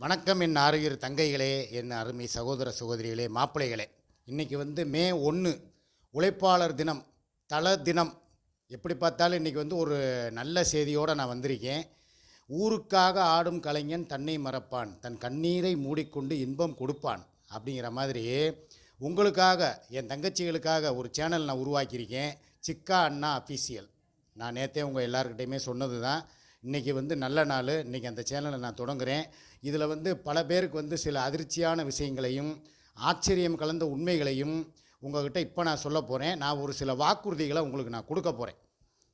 வணக்கம் என் ஆறுயிர் தங்கைகளே என் அருமை சகோதர சகோதரிகளே மாப்பிள்ளைகளே. இன்றைக்கி வந்து மே ஒன்று உழைப்பாளர் தினம் தல தினம். எப்படி பார்த்தாலும் இன்றைக்கி வந்து ஒரு நல்ல செய்தியோடு நான் வந்திருக்கேன். ஊருக்காக ஆடும் கலைஞன் தன்னை மறப்பான் தன் கண்ணீரை மூடிக்கொண்டு இன்பம் கொடுப்பான் அப்படிங்கிற மாதிரி உங்களுக்காக என் தங்கச்சிகளுக்காக ஒரு சேனல் நான் உருவாக்கியிருக்கேன். சிக்கா அண்ணா அஃபீஷியல் நான் நேற்றே உங்கள் எல்லாருக்கிட்டையுமே சொன்னது தான் இன்றைக்கி வந்து நல்ல நாள். இன்றைக்கி அந்த சேனலை நான் தொடங்குகிறேன் இதில் வந்து பல பேருக்கு வந்து சில அதிர்ச்சியான விஷயங்களையும் ஆச்சரியம் கலந்த உண்மைகளையும் உங்கள்கிட்ட இப்போ நான் சொல்ல போகிறேன் நான் ஒரு சில வாக்குறுதிகளை உங்களுக்கு நான் கொடுக்க போகிறேன்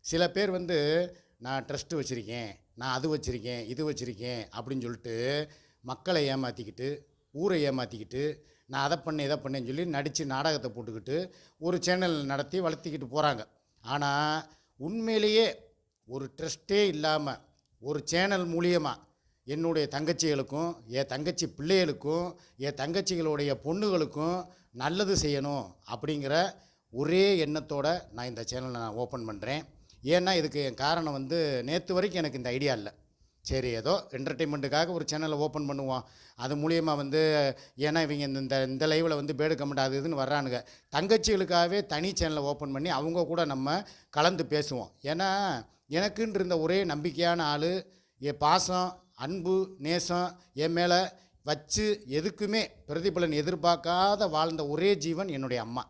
சில பேர் வந்து நான் ட்ரஸ்ட்டு வச்சுருக்கேன். நான் அது வச்சுருக்கேன். இது வச்சுருக்கேன். அப்படின்னு சொல்லிட்டு மக்களை ஏமாற்றிக்கிட்டு ஊரை ஏமாற்றிக்கிட்டு நான் அதை பண்ணேன் இதை பண்ணேன்னு சொல்லி நடித்து நாடகத்தை போட்டுக்கிட்டு ஒரு சேனல் நடத்தி வளர்த்திக்கிட்டு போகிறாங்க ஆனால் உண்மையிலேயே ஒரு ட்ரஸ்ட்டே இல்லாமல் ஒரு சேனல் மூலியமாக என்னுடைய தங்கச்சிகளுக்கும் என் தங்கச்சி பிள்ளைகளுக்கும் என் தங்கச்சிகளுடைய பொண்ணுகளுக்கும் நல்லது செய்யணும் அப்படிங்கிற ஒரே எண்ணத்தோடு நான் இந்த சேனலை நான் ஓப்பன் பண்ணுறேன் ஏன்னா இதுக்கு என் காரணம் வந்து நேற்று வரைக்கும் எனக்கு இந்த ஐடியா இல்லை. சரி ஏதோ என்டர்டெயின்மெண்ட்டுக்காக ஒரு சேனலை ஓப்பன் பண்ணுவோம். அது மூலியமாக வந்து ஏன்னா இவங்க இந்த- இந்த இந்த லைவில் வந்து பேடு கமெண்ட் அது இதுன்னு வர்றானுங்க. தங்கச்சிகளுக்காகவே தனி சேனலை ஓப்பன் பண்ணி அவங்க கூட நம்ம கலந்து பேசுவோம். ஏன்னா எனக்குன்னு இருந்த ஒரே நம்பிக்கையான ஆள் என் பாசம் அன்பு நேசம் என் மேலே வச்சு எதுக்குமே பிரதிபலன் எதிர்பார்க்காத வாழ்ந்த ஒரே ஜீவன் என்னுடைய அம்மா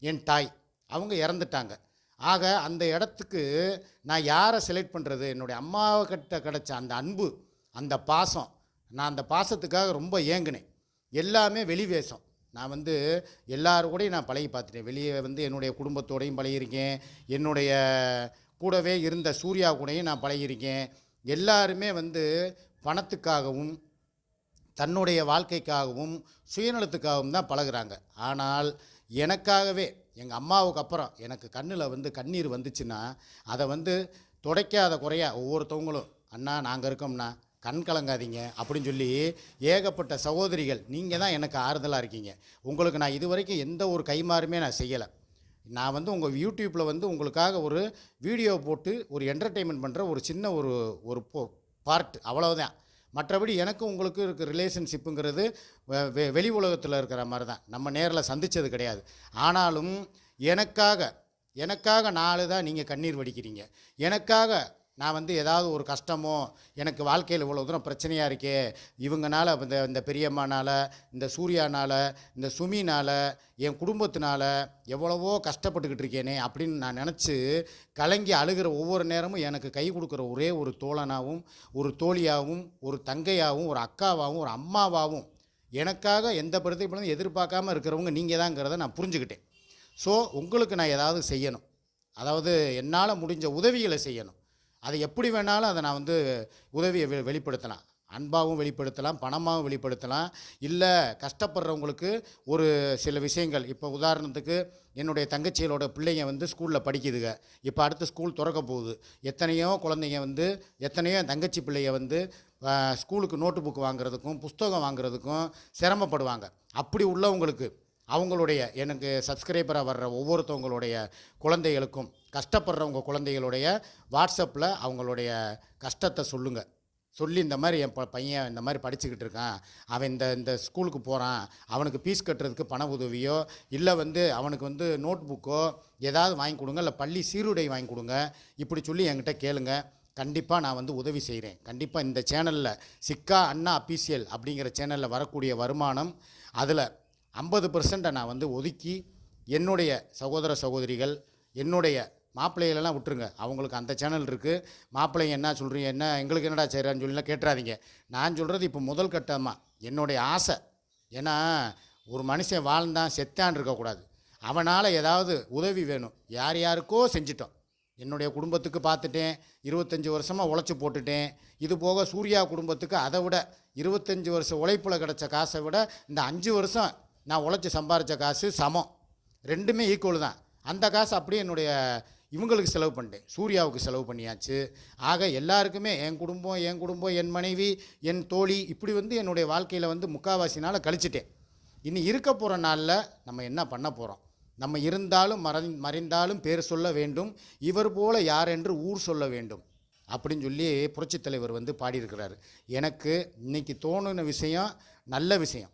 என் தாய். அவங்க இறந்துட்டாங்க. ஆக அந்த இடத்துக்கு நான் யாரை செலக்ட் பண்ணுறது என்னுடைய அம்மாவை கிட்ட கிடச்ச அந்த அன்பு அந்த பாசம் நான் அந்த பாசத்துக்காக ரொம்ப ஏங்கினேன். எல்லாமே வெளி வேஷம். நான் வந்து எல்லாரு கூடயும் நான் பழகி பார்த்துட்டேன். வெளியே வந்து என்னுடைய குடும்பத்தோடையும் பழகியிருக்கேன். என்னுடைய கூடவே இருந்த சூர்யா கூடையும் நான் பழகியிருக்கேன். எல்லாருமே வந்து பணத்துக்காகவும் தன்னுடைய வாழ்க்கைக்காகவும் சுயநலத்துக்காகவும் தான் பழகுறாங்க. ஆனால் எனக்காகவே எங்கள் அம்மாவுக்கு அப்புறம் எனக்கு கண்ணில் வந்து கண்ணீர் வந்துச்சுன்னா அதை வந்து துடைக்காத குறையா ஒவ்வொருத்தவங்களும் அண்ணா நாங்கள் இருக்கோம்னா கண் கலங்காதீங்க அப்படின்னு சொல்லி ஏகப்பட்ட சகோதரிகள் நீங்கள் தான் எனக்கு ஆறுதலாக இருக்கீங்க. உங்களுக்கு நான் இது வரைக்கும் எந்த ஒரு கைமாறுமே நான் செய்யலை. நான் வந்து உங்கள் யூடியூப்பில் வந்து உங்களுக்காக ஒரு வீடியோ போட்டு ஒரு என்டர்டெயின்மெண்ட் பண்ணுற ஒரு சின்ன ஒரு ஒரு பார்ட் அவ்வளோதான் மற்றபடி எனக்கும் உங்களுக்கு இருக்க ரிலேஷன்ஷிப்புங்கிறது வெ- வெளி உலகத்தில் இருக்கிற மாதிரி தான் நம்ம நேரில் சந்தித்தது கிடையாது. ஆனாலும் எனக்காக எனக்காக நாலு தான் நீங்கள் கண்ணீர் வடிக்கிறீங்க. எனக்காக நான் வந்து ஏதாவது ஒரு கஷ்டமோ எனக்கு வாழ்க்கையில் இவ்வளோ தூரம் பிரச்சனையாக இருக்கே இவங்கனால இந்த இந்த பெரியம்மானால் இந்த சூர்யானால் இந்த சுமினால் என் குடும்பத்தினால எவ்வளவோ கஷ்டப்பட்டுக்கிட்டு இருக்கேனே அப்படின்னு நான் நினச்சி கலங்கி அழுகிற ஒவ்வொரு நேரமும் எனக்கு கை கொடுக்குற ஒரே ஒரு தோழனாகவும் ஒரு தோழியாகவும் ஒரு தங்கையாகவும் ஒரு அக்காவாகவும் ஒரு அம்மாவாகவும் எனக்காக எந்த பிரதிபலனும் எதிர்பார்க்காம இருக்கிறவங்க நீங்கள் தாங்கிறத நான் புரிஞ்சுக்கிட்டேன். ஸோ உங்களுக்கு நான் ஏதாவது செய்யணும். அதாவது என்னால் முடிஞ்ச உதவிகளை செய்யணும். அதை எப்படி வேணாலும் அதை நான் வந்து உதவியை வெ வெளிப்படுத்தலாம். அன்பாகவும் வெளிப்படுத்தலாம் பணமாகவும் வெளிப்படுத்தலாம். இல்லை கஷ்டப்படுறவங்களுக்கு ஒரு சில விஷயங்கள். இப்போ உதாரணத்துக்கு என்னுடைய தங்கச்சிகளோட பிள்ளைங்க வந்து ஸ்கூலில் படிக்குதுங்க. இப்போ அடுத்து ஸ்கூல் திறக்க போகுது. எத்தனையோ குழந்தைங்க வந்து எத்தனையோ தங்கச்சி பிள்ளைய வந்து ஸ்கூலுக்கு நோட்டு புக் வாங்குறதுக்கும் புஸ்தகம் வாங்குறதுக்கும் சிரமப்படுவாங்க. அப்படி உள்ளவங்களுக்கு அவங்களுடைய எனக்கு சப்ஸ்கிரைபராக வர்ற ஒவ்வொருத்தவங்களுடைய குழந்தைகளுக்கும் கஷ்டப்படுறவங்க குழந்தைகளுடைய வாட்ஸ்அப்பில் அவங்களுடைய கஷ்டத்தை சொல்லுங்கள் சொல்லி இந்த மாதிரி என் ப- பையன் இந்த மாதிரி படிச்சுக்கிட்டு இருக்கான். அவன் இந்த இந்த ஸ்கூலுக்கு போகிறான் அவனுக்கு ஃபீஸ் கட்டுறதுக்கு பண உதவியோ இல்லை வந்து அவனுக்கு வந்து நோட் புக்கோ ஏதாவது வாங்கி கொடுங்க இல்லை பள்ளி சீருடை வாங்கி கொடுங்க. இப்படி சொல்லி என்கிட்ட கேளுங்க. கண்டிப்பாக நான் வந்து உதவி செய்கிறேன். கண்டிப்பாக இந்த சேனலில் சிக்கா அண்ணா அபிஷியல் அப்படிங்கிற சேனலில் வரக்கூடிய வருமானம் அதில் ஐம்பது பர்சண்ட்டை நான் வந்து ஒதுக்கி என்னுடைய சகோதர சகோதரிகள் என்னுடைய மாப்பிள்ளைகளெல்லாம் விட்டுருங்க. அவங்களுக்கு அந்த சேனல் இருக்குது மாப்பிள்ளைங்க என்ன சொல்கிறீங்க என்ன எங்களுக்கு என்னடா செய்கிறான்னு சொல்லிலாம் கேட்டுறாதீங்க. நான் சொல்கிறது இப்போ முதல் கட்டமாக என்னுடைய ஆசை. ஏன்னா ஒரு மனுஷன் வாழ்ந்தான் செத்தான் இருக்கக்கூடாது. அவனால் ஏதாவது உதவி வேணும். யார் யாருக்கோ செஞ்சிட்டோம். என்னுடைய குடும்பத்துக்கு பார்த்துட்டேன். இருபத்தஞ்சி வருஷமாக உழைச்சி போட்டுட்டேன். இது போக சூர்யா குடும்பத்துக்கு அதை விட இருபத்தஞ்சி வருஷம் உழைப்பில் கிடச்ச காசை விட இந்த அஞ்சு வருஷம் நான் உழைச்சி சம்பாரித்த காசு சமம். ரெண்டுமே ஈக்குவல் தான். அந்த காசு அப்படியே என்னுடைய இவங்களுக்கு செலவு பண்ணிட்டேன். சூர்யாவுக்கு செலவு பண்ணியாச்சு. ஆக எல்லாருக்குமே என் குடும்பம் என் குடும்பம் என் மனைவி என் தோழி இப்படி வந்து என்னுடைய வாழ்க்கையில் வந்து முக்காவாசி நாளை கழிச்சிட்டேன். இனி இருக்க போகிற நாளில் நம்ம என்ன பண்ண போகிறோம் நம்ம இருந்தாலும் மறை மறைந்தாலும் பேர் சொல்ல வேண்டும். இவர் போல யார் என்று ஊர் சொல்ல வேண்டும். அப்படின்னு சொல்லி புரட்சித் தலைவர் வந்து பாடியிருக்கிறாரு. எனக்கு இன்னைக்கு தோணுன விஷயம் நல்ல விஷயம்.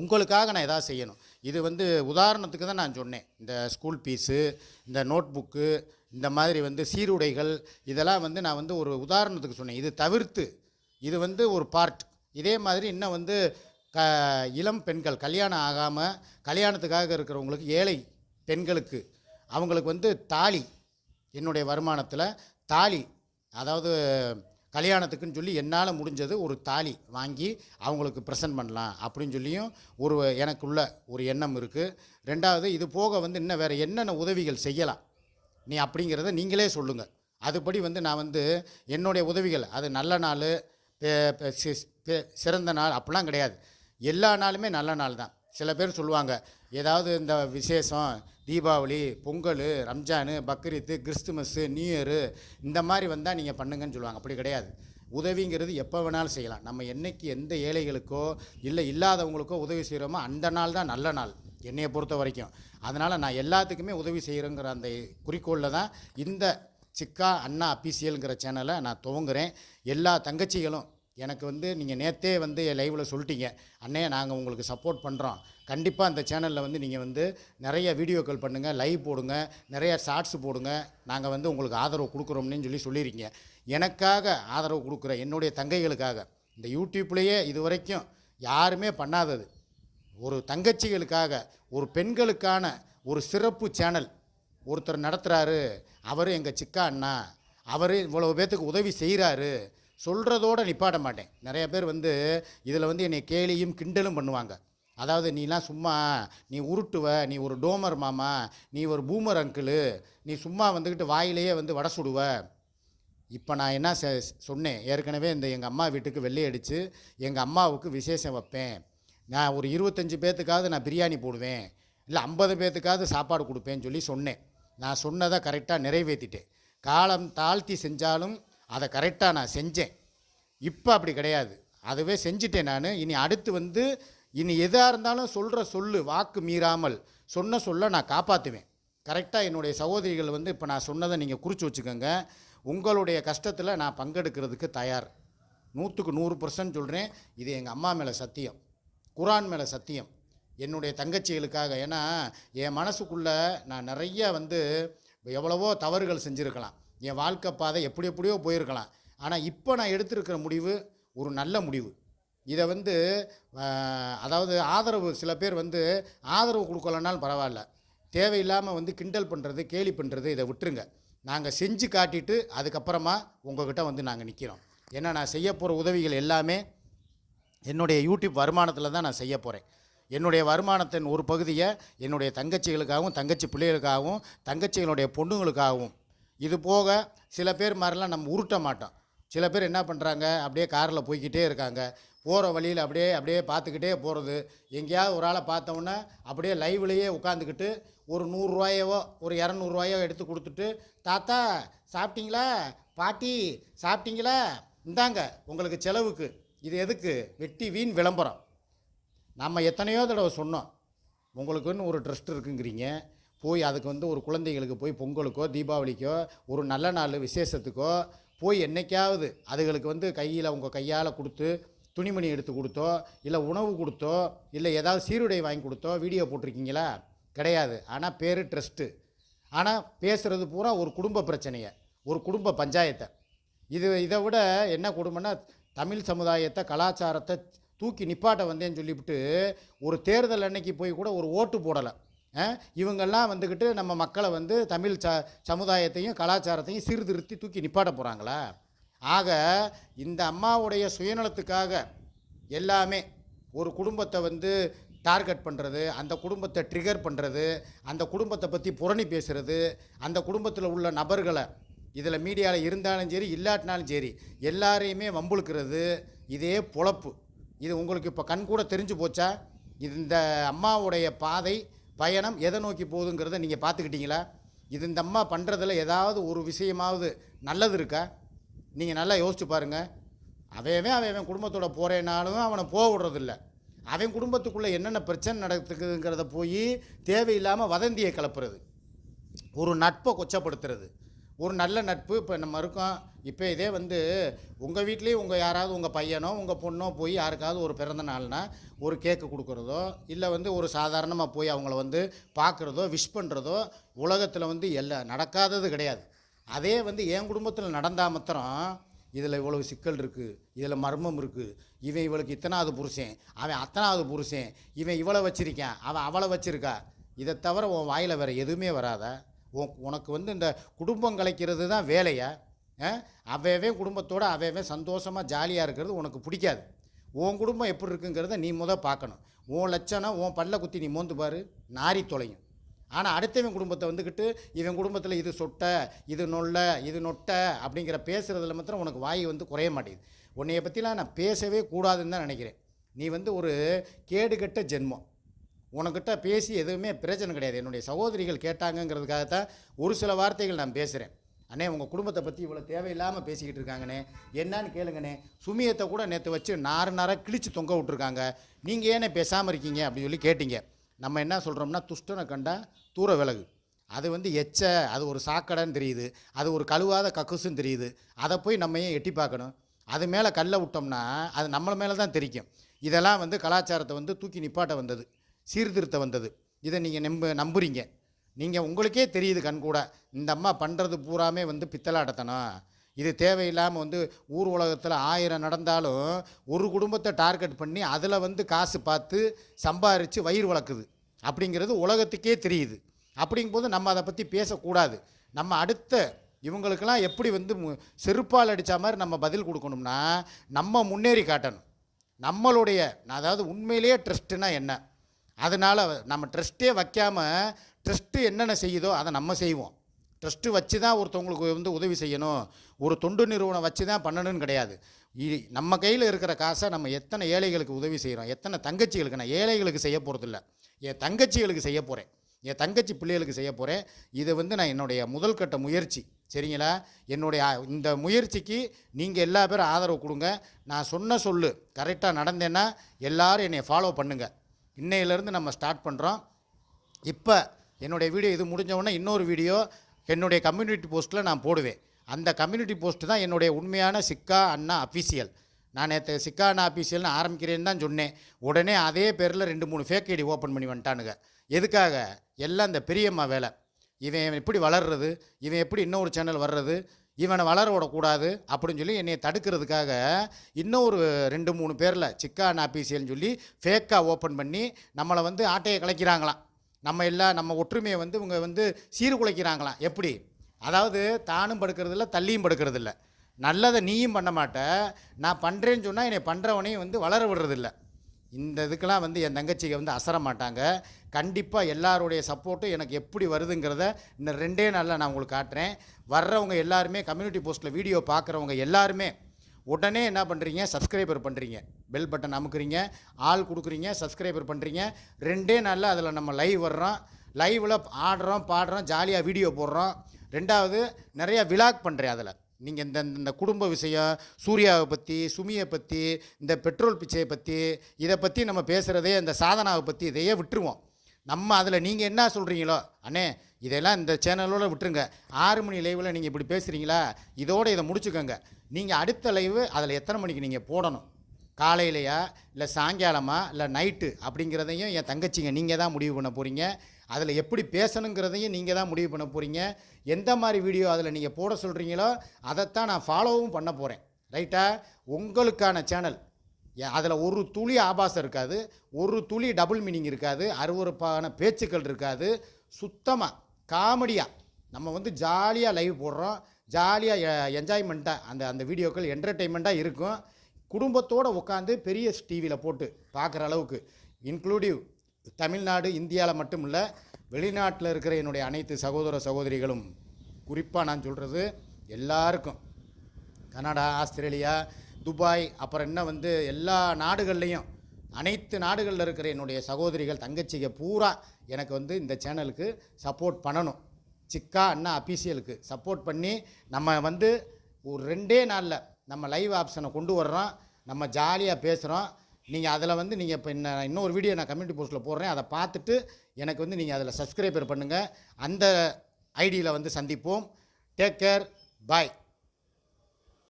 உங்களுக்காக நான் எதாவது செய்யணும். இது வந்து உதாரணத்துக்கு தான் நான் சொன்னேன். இந்த ஸ்கூல் ஃபீஸு இந்த நோட் புக்கு இந்த மாதிரி வந்து சீருடைகள் இதெல்லாம் வந்து நான் வந்து ஒரு உதாரணத்துக்கு சொன்னேன். இது தவிர்த்து இது வந்து ஒரு பார்ட் இதே மாதிரி இன்னும் வந்து க இளம் பெண்கள் கல்யாணம் ஆகாமல் கல்யாணத்துக்காக இருக்கிறவங்களுக்கு ஏழை பெண்களுக்கு அவங்களுக்கு வந்து தாலி என்னுடைய வருமானத்தில் தாலி அதாவது கல்யாணத்துக்குன்னு சொல்லி என்னால் முடிஞ்சது ஒரு தாலி வாங்கி அவங்களுக்கு ப்ரெசன்ட் பண்ணலாம் அப்படின்னு சொல்லியும் ஒரு எனக்குள்ள ஒரு எண்ணம் இருக்குது ரெண்டாவது இது போக வந்து இன்னும் வேறு என்னென்ன உதவிகள் செய்யலாம்? நீ அப்படிங்கிறத நீங்களே சொல்லுங்கள் அதுபடி வந்து நான் வந்து என்னுடைய உதவிகள் அது நல்ல நாள் சிறந்த நாள் அப்படிலாம் கிடையாது. எல்லா நாளுமே நல்ல நாள் தான். சில பேர் சொல்லுவாங்க ஏதாவது இந்த விசேஷம் Deepavali Pongal Ramzan Bakrid Christmas new year இந்த மாதிரி வந்தால் நீங்கள் பண்ணுங்கன்னு சொல்லுவாங்க. அப்படி கிடையாது. உதவிங்கிறது எப்போ வேணாலும் செய்யலாம். நம்ம என்னைக்கு எந்த ஏழைகளுக்கோ இல்லை இல்லாதவங்களுக்கோ உதவி செய்கிறோமோ அந்த நாள் தான் நல்ல நாள் என்னையை பொறுத்த வரைக்கும். அதனால் நான் எல்லாத்துக்குமே உதவி செய்கிறேங்கிற அந்த குறிக்கோளில் தான் இந்த சிக்கா அண்ணா அபிசியலுங்கிற சேனலை நான் துவங்குறேன். எல்லா தங்கச்சிகளும் எனக்கு வந்து நீங்கள் நேற்றே வந்து என் லைவில் சொல்லிட்டீங்க. அண்ணே நாங்கள் உங்களுக்கு சப்போர்ட் பண்ணுறோம் கண்டிப்பாக அந்த சேனலில் வந்து நீங்கள் வந்து நிறைய வீடியோக்கள் பண்ணுங்கள் லைவ் போடுங்க நிறைய ஷார்ட்ஸ் போடுங்க. நாங்கள் வந்து உங்களுக்கு ஆதரவு கொடுக்குறோம்னு சொல்லி சொல்லியிருக்கீங்க எனக்காக ஆதரவு கொடுக்குற என்னுடைய தங்கைகளுக்காக இந்த யூடியூப்லேயே இது வரைக்கும் யாருமே பண்ணாதது. ஒரு தங்கச்சிகளுக்காக ஒரு பெண்களுக்கான ஒரு சிறப்பு சேனல் ஒருத்தர் நடத்துகிறாரு அவர் எங்கள் சிக்கா அண்ணா அவர் இவ்வளோ பேர்த்துக்கு உதவி செய்கிறாரு சொல்கிறதோட நிப்பாட மாட்டேன். நிறைய பேர் வந்து இதில் வந்து என்னை கேலியும் கிண்டலும் பண்ணுவாங்க. அதாவது நீலாம் சும்மா நீ உருட்டுவ நீ ஒரு டோமர் மாமா நீ ஒரு பூமர் அங்கிளு நீ சும்மா வந்துக்கிட்டு வாயிலேயே வந்து வடை சுடுவ. இப்போ நான் என்ன செ- சொன்னேன் ஏற்கனவே இந்த எங்கள் அம்மா வீட்டுக்கு வெள்ளை அடித்து எங்கள் அம்மாவுக்கு விசேஷம் வைப்பேன். நான் ஒரு இருபத்தஞ்சி பேர்த்துக்காவது நான் பிரியாணி போடுவேன். இல்லை ஐம்பது பேர்த்துக்காவது சாப்பாடு கொடுப்பேன்னு சொல்லி சொன்னேன். நான் சொன்னதை கரெக்டாக நிறைவேற்றிட்டேன் காலம் தாழ்த்தி செஞ்சாலும் அதை கரெக்டாக நான் செஞ்சேன். இப்போ அப்படி கிடையாது. அதுவே செஞ்சுட்டேன் நான். இனி அடுத்து வந்து இனி எதாக இருந்தாலும் சொல்கிற சொல்லு வாக்கு மீறாமல். சொன்ன சொல்ல நான் காப்பாற்றுவேன் கரெக்டாக என்னுடைய சகோதரிகள் வந்து இப்போ நான் சொன்னதை நீங்கள் குறித்து வச்சுக்கோங்க. உங்களுடைய கஷ்டத்தில் நான் பங்கெடுக்கிறதுக்கு தயார். நூற்றுக்கு நூறு பர்சன்ட் சொல்கிறேன் இது எங்கள் அம்மா மேலே சத்தியம். குரான் மேலே சத்தியம். என்னுடைய தங்கச்சிகளுக்காக ஏன்னா என் மனசுக்குள்ளே நான் நிறைய வந்து எவ்வளவோ தவறுகள் செஞ்சுருக்கலாம். என் வாழ்க்கை பாதை எப்படி எப்படியோ போயிருக்கலாம். ஆனால் இப்போ நான் எடுத்திருக்கிற முடிவு ஒரு நல்ல முடிவு. இதை வந்து அதாவது ஆதரவு சில பேர் வந்து ஆதரவு கொடுக்கலனாலும் பரவாயில்ல. தேவையில்லாமல் வந்து கிண்டல் பண்ணுறது கேலி பண்ணுறது இதை விட்டுருங்க. நாங்கள் செஞ்சு காட்டிட்டு அதுக்கப்புறமா உங்கள்கிட்ட வந்து நாங்கள் நிற்கிறோம் ஏன்னா நான் செய்ய போகிற உதவிகள் எல்லாமே என்னுடைய யூடியூப் வருமானத்தில் தான் நான் செய்ய போகிறேன் என்னுடைய வருமானத்தின் ஒரு பகுதியை என்னுடைய தங்கச்சிகளுக்காகவும் தங்கச்சி பிள்ளைகளுக்காகவும் தங்கச்சிகளுடைய பொண்ணுங்களுக்காகவும். இது போக சில பேர் மாதிரிலாம் நம்ம உருட்ட மாட்டோம். சில பேர் என்ன பண்ணுறாங்க அப்படியே காரில் போய்க்கிட்டே இருக்காங்க. போகிற வழியில் அப்படியே அப்படியே பார்த்துக்கிட்டே போகிறது எங்கேயாவது ஒரு ஆளை பார்த்தோன்னே அப்படியே லைவ்லேயே உட்காந்துக்கிட்டு ஒரு நூறுரூவாயவோ ஒரு இரநூறுவாயோ எடுத்து கொடுத்துட்டு தாத்தா சாப்பிட்டீங்களா? பாட்டி சாப்பிட்டீங்களா? இந்தாங்க உங்களுக்கு செலவுக்கு. இது எதுக்கு? வெட்டி வீண் விளம்பரம். நம்ம எத்தனையோ தடவை சொன்னோம் உங்களுக்குன்னு ஒரு ட்ரஸ்ட் இருக்குங்கிறீங்க. போய் அதுக்கு வந்து ஒரு குழந்தைகளுக்கு போய் பொங்கலுக்கோ தீபாவளிக்கோ ஒரு நல்ல நாள் விசேஷத்துக்கோ போய் என்றைக்காவது அதுகளுக்கு வந்து கையில் உங்கள் கையால் கொடுத்து துணிமணி எடுத்து கொடுத்தோ இல்லை உணவு கொடுத்தோ இல்லை ஏதாவது சீருடை வாங்கி கொடுத்தோ வீடியோ போட்டிருக்கீங்களா? கிடையாது. ஆனால் பேர் ட்ரஸ்ட்டு. ஆனால் பேசுகிறது பூரா ஒரு குடும்ப பிரச்சனையை ஒரு குடும்ப பஞ்சாயத்தை. இது இதை விட என்ன கொடுமைன்னா தமிழ் சமுதாயத்தை கலாச்சாரத்தை தூக்கி நிப்பாட்ட வந்தேன்னு சொல்லிவிட்டு ஒரு தேர்தல் அன்னைக்கு போய் கூட ஒரு ஓட்டு போடலை. இவங்கெல்லாம் வந்துக்கிட்டு நம்ம மக்களை வந்து தமிழ் ச சமுதாயத்தையும் கலாச்சாரத்தையும் சீர்திருத்தி தூக்கி நிப்பாட்ட போகிறாங்களா ஆக இந்த அம்மாவுடைய சுயநலத்துக்காக எல்லாமே ஒரு குடும்பத்தை வந்து டார்கெட் பண்ணுறது அந்த குடும்பத்தை ட்ரிகர் பண்ணுறது அந்த குடும்பத்தை பற்றி புரணி பேசுகிறது அந்த குடும்பத்தில் உள்ள நபர்களை இதில் மீடியாவில் இருந்தாலும் சரி இல்லாட்டினாலும் சரி எல்லாரையுமே வம்புழுக்கிறது இதே பொழப்பு. இது உங்களுக்கு இப்போ கண் கூட தெரிஞ்சு போச்சா? இந்த அம்மாவுடைய பாதை பயணம் எதை நோக்கி போகுதுங்கிறத நீங்கள் பார்த்துக்கிட்டீங்களா? இது இந்த அம்மா பண்ணுறதில் ஏதாவது ஒரு விஷயமாவது நல்லது இருக்கா? நீங்கள் நல்லா யோசிச்சு பாருங்கள் அவையவே அவன் குடும்பத்தோட போகிறேனாலும் அவனை போக விடுறதில்ல. அவன் குடும்பத்துக்குள்ளே என்னென்ன பிரச்சனை நடக்குதுங்கிறத போய் தேவையில்லாமல் வதந்தியை கலப்புறது ஒரு நட்பை கொச்சப்படுத்துறது. ஒரு நல்ல நட்பு இப்போ நம்ம இருக்கோம். இப்போ இதே வந்து உங்கள் வீட்லேயும் உங்கள் யாராவது உங்கள் பையனோ உங்கள் பொண்ணோ போய் யாருக்காவது ஒரு பிறந்த நாள்னா ஒரு கேக்கு கொடுக்குறதோ இல்லை வந்து ஒரு சாதாரணமாக போய் அவங்கள வந்து பார்க்குறதோ விஷ் பண்ணுறதோ உலகத்தில் வந்து எல்லா நடக்காதது கிடையாது. அதே வந்து என் குடும்பத்தில் நடந்தால் மாத்திரம் இதில் இவ்வளவு சிக்கல் இருக்குது இதில் மர்மம் இருக்குது இவன் இவளுக்கு இத்தனாவது புருஷன் அவன் அத்தனாவது புருஷன் இவன் இவளை வச்சிருக்கான் அவன் அவளை வச்சிருக்கா. இதை தவிர உன் வாயில் வேறு எதுவுமே வராத. உன் உனக்கு வந்து இந்த குடும்பம் கலைக்கிறது தான் வேலையை? அவையவே குடும்பத்தோடு அவையவே சந்தோஷமாக ஜாலியாக இருக்கிறது உனக்கு பிடிக்காது. உன் குடும்பம் எப்படி இருக்குங்கிறத நீ முத பார்க்கணும். உன் லட்சணம் உன் பல்ல குத்தி நீ மோந்து பாரு நாரி தொலையும். ஆனால் அடுத்தவன் குடும்பத்தை வந்துக்கிட்டு இவன் குடும்பத்தில் இது சொட்ட இது நொல்ல இது நொட்ட அப்படிங்கிற பேசுகிறதுல மாத்திரம் உனக்கு வாய் வந்து குறைய மாட்டேங்குது. உன்னைய பற்றிலாம் நான் பேசவே கூடாதுன்னு தான் நினைக்கிறேன். நீ வந்து ஒரு கேடுகட்ட ஜென்மம். உனக்கிட்ட பேசி எதுவுமே பிரச்சனை கிடையாது. என்னுடைய சகோதரிகள் கேட்டாங்கங்கிறதுக்காக தான் ஒரு சில வார்த்தைகள் நான் பேசுகிறேன் அண்ணே உங்கள் குடும்பத்தை பற்றி இவ்வளோ தேவையில்லாமல் பேசிக்கிட்டு இருக்காங்கண்ணே. என்னன்னு கேளுங்கண்ணே. சுமியத்தை கூட நேற்று வச்சு நாறு நாராக கிழித்து தொங்க விட்ருக்காங்க நீங்கள் ஏனே பேசாமல் இருக்கீங்க அப்படின்னு சொல்லி கேட்டீங்க. நம்ம என்ன சொல்கிறோம்னா துஷ்டனை கண்டா தூர விலகு. அது வந்து எச்ச அது ஒரு சாக்கடைன்னு தெரியுது. அது ஒரு கழுவாத கக்குசுன்னு தெரியுது. அதை போய் நம்ம ஏன் எட்டி பார்க்கணும்? அது மேலே கல்லை விட்டோம்னா அது நம்மள மேலே தான் தெரிக்கும். இதெல்லாம் வந்து கலாச்சாரத்தை வந்து தூக்கி நிப்பாட்ட வந்தது. சீர்திருத்த வந்தது. இதை நீங்கள் நம்ப நம்புறீங்க. நீங்கள் உங்களுக்கே தெரியுது கண்கூட இந்த அம்மா பண்ணுறது பூராமே வந்து பித்தலாட்டத்தனம். இது தேவையில்லாமல் வந்து ஊர் உலகத்தில் ஆயிரம் நடந்தாலும் ஒரு குடும்பத்தை டார்கெட் பண்ணி அதில் வந்து காசு பார்த்து சம்பாரித்து வயிறு வளர்க்குது. அப்படிங்கிறது உலகத்துக்கே தெரியுது. அப்படிங்கும்போது நம்ம அதை பற்றி பேசக்கூடாது. நம்ம அடுத்த இவங்களுக்கெல்லாம் எப்படி வந்து மு- செருப்பால் அடித்த மாதிரி நம்ம பதில் கொடுக்கணும்னா நம்ம முன்னேறி காட்டணும். நம்மளுடைய அதாவது உண்மையிலேயே ட்ரஸ்ட்டுனா என்ன? அதனால் நம்ம ட்ரஸ்ட்டே வைக்காமல் ட்ரஸ்ட்டு என்னென்ன செய்யுதோ அதை நம்ம செய்வோம். ட்ரஸ்ட்டு வச்சு தான் ஒருத்தவங்களுக்கு வந்து உதவி செய்யணும். ஒரு தொண்டு நிறுவனம் வச்சு தான் பண்ணணும்னு கிடையாது. இ- நம்ம கையில் இருக்கிற காசை நம்ம எத்தனை ஏழைகளுக்கு உதவி செய்கிறோம் எத்தனை தங்கச்சிகளுக்கு? நான் ஏழைகளுக்கு செய்ய போகிறதில்ல என் தங்கச்சிகளுக்கு செய்ய போகிறேன் என் தங்கச்சி பிள்ளைகளுக்கு செய்ய போகிறேன் இது வந்து நான் என்னுடைய முதல் கட்ட முயற்சி. சரிங்களா? என்னுடைய இந்த முயற்சிக்கு நீங்கள் எல்லா பேரும் ஆதரவு கொடுங்க. நான் சொன்ன சொல்லு கரெக்டாக நடந்தேன்னா எல்லோரும் என்னை ஃபாலோ பண்ணுங்கள் இன்னையிலேருந்து நம்ம ஸ்டார்ட் பண்ணுறோம் இப்போ என்னுடைய வீடியோ இது முடிஞ்சவுடனே இன்னொரு வீடியோ என்னுடைய கம்யூனிட்டி போஸ்ட்டில் நான் போடுவேன். அந்த கம்யூனிட்டி போஸ்ட்டு தான் என்னுடைய உண்மையான சிக்கா அண்ணா அஃபீஷியல் நான் நேற்று சிக்கா அண்ணா ஆரம்பிக்கிறேன்னு தான் சொன்னேன். உடனே அதே பேரில் ரெண்டு மூணு ஃபேக் ஐடி ஓப்பன் பண்ணி வந்துட்டானுங்க. எதுக்காக? எல்லாம் இந்த பெரியம்மா வேலை. இவன் எப்படி வளர்றது? இவன் எப்படி இன்னொரு சேனல் வர்றது? இவனை வளர விடக்கூடாது அப்படின்னு சொல்லி என்னை தடுக்கிறதுக்காக இன்னொரு ரெண்டு மூணு பேரில் சிக்கான் ஆபீசியல்னு சொல்லி ஃபேக்காக ஓப்பன் பண்ணி நம்மளை வந்து ஆட்டையை கலைக்கிறாங்களாம். நம்ம எல்லாம் நம்ம ஒற்றுமையை வந்து இவங்க வந்து சீர்குலைக்கிறாங்களாம். எப்படி? அதாவது தானும் படுக்கிறதில்ல தள்ளியும் படுக்கிறதில்ல. நல்லதை நீயும் பண்ண மாட்ட. நான் பண்ணுறேன்னு சொன்னால் என்னை பண்ணுறவனையும் வந்து வளர விடுறதில்ல. இந்த இதுக்கெலாம் வந்து என் தங்கச்சிங்க வந்து அசர மாட்டாங்க. கண்டிப்பாக எல்லாருடைய சப்போர்ட்டும் எனக்கு எப்படி வருதுங்கிறத இன்னும் ரெண்டே நாளில் நான் உங்களுக்கு காட்டுறேன். வர்றவங்க எல்லாருமே கம்யூனிட்டி போஸ்ட்டில் வீடியோ பார்க்குறவங்க எல்லாருமே உடனே என்ன பண்ணுறீங்க சப்ஸ்கிரைபர் பண்ணுறீங்க பெல் பட்டன் அமுக்குறீங்க. ஆள் கொடுக்குறீங்க. சப்ஸ்கிரைபர் பண்ணுறீங்க ரெண்டே நாளில் அதில் நம்ம லைவ் வர்றோம். லைவில் ஆடுறோம் பாடுறோம் ஜாலியாக வீடியோ போடுறோம். ரெண்டாவது நிறையா விலாக் பண்ணுறேன் அதில். நீங்கள் இந்த இந்த குடும்ப விஷயம் சூர்யாவை பற்றி சுமியை பற்றி இந்த பெட்ரோல் பிச்சையை பற்றி இதை பற்றி நம்ம பேசுகிறதே இந்த சாதனாவை பற்றி இதையே விட்டுருவோம். நம்ம அதில் நீங்கள் என்ன சொல்கிறீங்களோ அண்ணே இதெல்லாம் இந்த சேனலோடு விட்டுருங்க. ஆறு மணி லைவில் நீங்கள் இப்படி பேசுகிறீங்களா இதோடு இதை முடிச்சுக்கோங்க. நீங்கள் அடுத்த லைவு அதில் எத்தனை மணிக்கு நீங்கள் போடணும்? காலையிலையா இல்லை சாயங்காலமா இல்லை நைட்டு அப்படிங்கிறதையும் என் தங்கச்சிங்க நீங்கள் தான் முடிவு பண்ண போகிறீங்க அதில் எப்படி பேசணுங்கிறதையும் நீங்கள் தான் முடிவு பண்ண போகிறீங்க எந்த மாதிரி வீடியோ அதில் நீங்கள் போட சொல்கிறீங்களோ அதைத்தான் நான் ஃபாலோவும் பண்ண போகிறேன் ரைட்டா உங்களுக்கான சேனல் அதில் ஒரு துளி ஆபாசம் இருக்காது ஒரு துளி டபுள் மீனிங் இருக்காது அருவருப்பான பேச்சுக்கள் இருக்காது. சுத்தமாக காமெடியாக நம்ம வந்து ஜாலியாக லைவ் போடுறோம். ஜாலியாக என்ஜாய்மெண்ட்டாக அந்த அந்த வீடியோக்கள் என்டர்டெயின்மெண்ட்டாக இருக்கும். குடும்பத்தோடு உட்காந்து பெரிய டிவியில் போட்டு பார்க்குற அளவுக்கு இன்க்ளூடிவ் தமிழ்நாடு இந்தியாவில் மட்டும் இல்லை வெளிநாட்டில் இருக்கிற என்னுடைய அனைத்து சகோதர சகோதரிகளும் குறிப்பாக நான் சொல்கிறது எல்லாருக்கும். கனடா ஆஸ்திரேலியா துபாய் அப்புறம் என்ன வந்து எல்லா நாடுகள்லேயும் அனைத்து நாடுகளில் இருக்கிற என்னுடைய சகோதரிகள் தங்கச்சிங்க பூரா எனக்கு வந்து இந்த சேனலுக்கு சப்போர்ட் பண்ணணும். சிக்கா அண்ணா அஃபீஷியலுக்கு சப்போர்ட் பண்ணி நம்ம வந்து ஒரு ரெண்டே நாளில் நம்ம லைவ் ஆப்ஷனை கொண்டு வர்றோம். நம்ம ஜாலியாக பேசுகிறோம் நீங்கள் அதில் வந்து நீங்கள் இப்போ என்ன இன்னொரு வீடியோ நான் கம்யூனிட்டி போஸ்ட்டில் போடுறேன். அதை பார்த்துட்டு எனக்கு வந்து நீங்கள் அதில் சப்ஸ்கிரைபர் பண்ணுங்கள் அந்த ஐடியில் வந்து சந்திப்போம். Take care bye